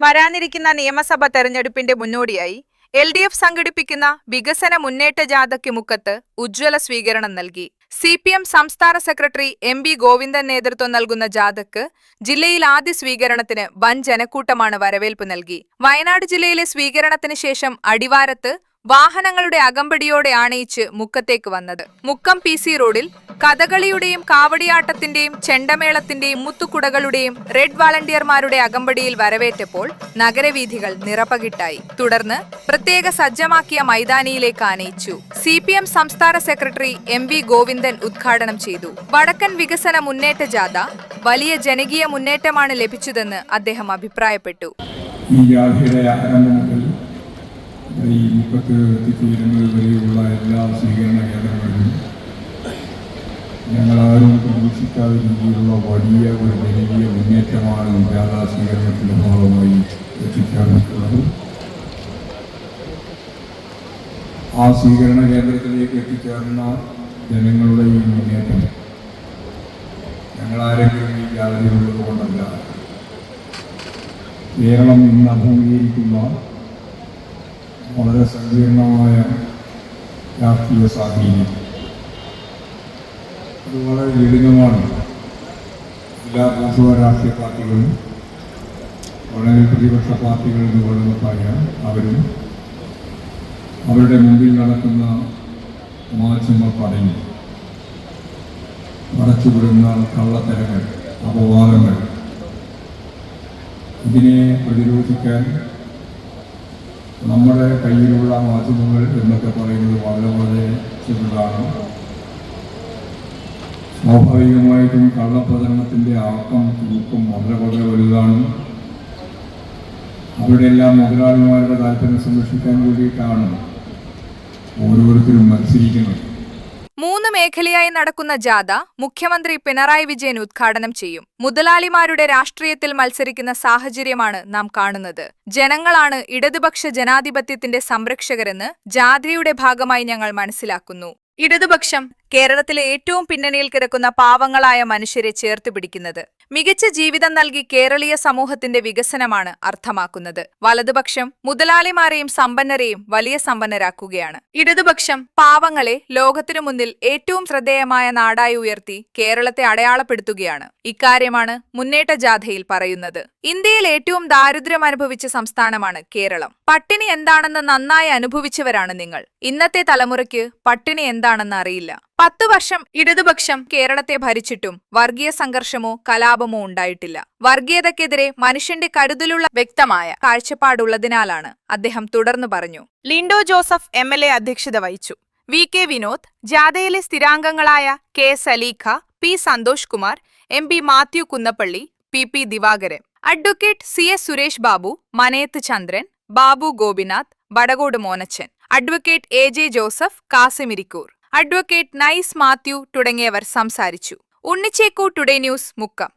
വരാനിരിക്കുന്ന നിയമസഭ തെരഞ്ഞെടുപ്പിന്റെ മുന്നോടിയായി എൽ ഡി എഫ് സംഘടിപ്പിക്കുന്ന വികസന മുന്നേറ്റ ജാഥയ്ക്ക് മുക്കത്ത് ഉജ്ജ്വല സ്വീകരണം നൽകി. സി പി എം സംസ്ഥാന സെക്രട്ടറി എം ബി ഗോവിന്ദൻ നേതൃത്വം നൽകുന്ന ജാഥയ്ക്ക് ജില്ലയിൽ ആദ്യ സ്വീകരണത്തിന് വൻ ജനക്കൂട്ടമാണ് വരവേൽപ്പ് നൽകി. വയനാട് ജില്ലയിലെ സ്വീകരണത്തിന് ശേഷം അടിവാരത്ത് വാഹനങ്ങളുടെ അകമ്പടിയോടെ ആണയിച്ച് മുക്കത്തേക്ക് വന്നത്. മുക്കം പി സി റോഡിൽ കഥകളിയുടെയും കാവടിയാട്ടത്തിന്റെയും ചെണ്ടമേളത്തിന്റെയും മുത്തുകുടകളുടെയും റെഡ് വാളണ്ടിയർമാരുടെ അകമ്പടിയിൽ വരവേറ്റപ്പോൾ നഗരവീഥികൾ നിറപകിട്ടായി. തുടർന്ന് പ്രത്യേക സജ്ജമാക്കിയ മൈതാനിയിലേക്ക് ആനയിച്ചു. സി പി എം സംസ്ഥാന സെക്രട്ടറി എം വി ഗോവിന്ദൻ ഉദ്ഘാടനം ചെയ്തു. വടക്കൻ വികസന മുന്നേറ്റ ജാഥ വലിയ ജനകീയ മുന്നേറ്റമാണ് ലഭിച്ചതെന്ന് അദ്ദേഹം അഭിപ്രായപ്പെട്ടു. ഈ മുപ്പത്ത് എത്തിച്ചേരുന്നത് വരെയുള്ള എല്ലാ സ്വീകരണ കേന്ദ്രങ്ങളിലും ഞങ്ങളാരും പ്രതീക്ഷിക്കാത്ത രീതിയിലുള്ള വലിയ ഒരു വലിയ മുന്നേറ്റമാണ് ജാഥാ സ്വീകരണത്തിന്റെ ഭാഗമായി എത്തിച്ചേർന്നിട്ടുള്ളത് ആ സ്വീകരണ കേന്ദ്രത്തിലേക്ക് എത്തിച്ചേർന്ന ജനങ്ങളുടെ ഈ മുന്നേറ്റം ഞങ്ങളാരെങ്കിലും ഈ ജാതിയിലുള്ളത് കൊണ്ടല്ല കേരളം ഇന്ന് അഭിമുഖീകരിക്കുന്ന വളരെ സങ്കീർണമായ രാഷ്ട്രീയ സാഹചര്യം അത് വളരെ ലളിതമാണ്. എല്ലാ ബൂർഷ്വ രാഷ്ട്രീയ പാർട്ടികളും വളരെ പ്രതിപക്ഷ പാർട്ടികൾ എന്ന് പറയുന്നതായ അവരും അവരുടെ മുമ്പിൽ നടക്കുന്ന മാധ്യമ പടയിൽ പടച്ചുവിടുന്ന കള്ളത്തരങ്ങൾ അപവാദങ്ങൾ ഇതിനെ പ്രതിരോധിക്കാൻ നമ്മുടെ കയ്യിലുള്ള മാധ്യമങ്ങൾ എന്നൊക്കെ പറയുന്നത് വളരെ വളരെ ചെറുതാണ്. സ്വാഭാവികമായിട്ടും കള്ളപ്രചരണത്തിന്റെ ആക്കം തൂക്കം വളരെ വളരെ വലുതാണ്. അവരുടെ എല്ലാം മുതലാളിമാരുടെ താല്പര്യം സംരക്ഷിക്കാൻ വേണ്ടിയിട്ടാണ് ഓരോരുത്തരും മത്സരിക്കുന്നത്. മൂന്ന് മേഖലയായി നടക്കുന്ന ജാഥ മുഖ്യമന്ത്രി പിണറായി വിജയൻ ഉദ്ഘാടനം ചെയ്യും. മുതലാളിമാരുടെ രാഷ്ട്രീയത്തിൽ മത്സരിക്കുന്ന സാഹചര്യമാണ് നാം കാണുന്നത്. ജനങ്ങളാണ് ഇടതുപക്ഷ ജനാധിപത്യത്തിന്റെ സംരക്ഷകരെന്ന് ജാഥയുടെ ഭാഗമായി ഞങ്ങൾ മനസ്സിലാക്കുന്നു. ഇടതുപക്ഷം കേരളത്തിലെ ഏറ്റവും പിന്നണിയിൽ കിടക്കുന്ന പാവങ്ങളായ മനുഷ്യരെ ചേർത്ത് പിടിക്കുന്നത്. മികച്ച ജീവിതം നൽകി കേരളീയ സമൂഹത്തിന്റെ വികസനമാണ് അർത്ഥമാക്കുന്നത്. വലതുപക്ഷം മുതലാളിമാരെയും സമ്പന്നരെയും വലിയ സമ്പന്നരാക്കുകയാണ്. ഇടതുപക്ഷം പാവങ്ങളെ ലോകത്തിനു മുന്നിൽ ഏറ്റവും ശ്രദ്ധേയമായ നാടായി ഉയർത്തി കേരളത്തെ അടയാളപ്പെടുത്തുകയാണ്. ഇക്കാര്യമാണ് മുന്നേറ്റ ജാഥയിൽ പറയുന്നത്. ഇന്ത്യയിൽ ഏറ്റവും ദാരിദ്ര്യം അനുഭവിച്ച സംസ്ഥാനമാണ് കേരളം. പട്ടിണി എന്താണെന്ന് നന്നായി അനുഭവിച്ചവരാണ് നിങ്ങൾ. ഇന്നത്തെ തലമുറയ്ക്ക് പട്ടിണി എന്താണെന്ന് അറിയില്ല. പത്തു വർഷം ഇടതുപക്ഷം കേരളത്തെ ഭരിച്ചിട്ടും വർഗീയ സംഘർഷമോ കലാപമോ ഉണ്ടായിട്ടില്ല. വർഗീയതക്കെതിരെ മനുഷ്യന്റെ കരുതലുള്ള വ്യക്തമായ കാഴ്ചപ്പാടുള്ളതിനാലാണ് അദ്ദേഹം തുടർന്നു പറഞ്ഞു. Linto Joseph M L A അധ്യക്ഷത വഹിച്ചു. വി കെ വിനോദ് ജാഥയിലെ സ്ഥിരാംഗങ്ങളായ K Saleekha P Santhosh Kumar M P Mathew Kunnappally P P Divakaran. Advocate C S Suresh Babu Manayath Chandran Babu Gopinath Vadakode Monachan. Advocate A J Joseph Kasimirikkur. Advocate Nice Mathew തുടങ്ങിയവർ സംസാരിച്ചു. ഉണ്ണിച്ചേക്കു today news Mukkam.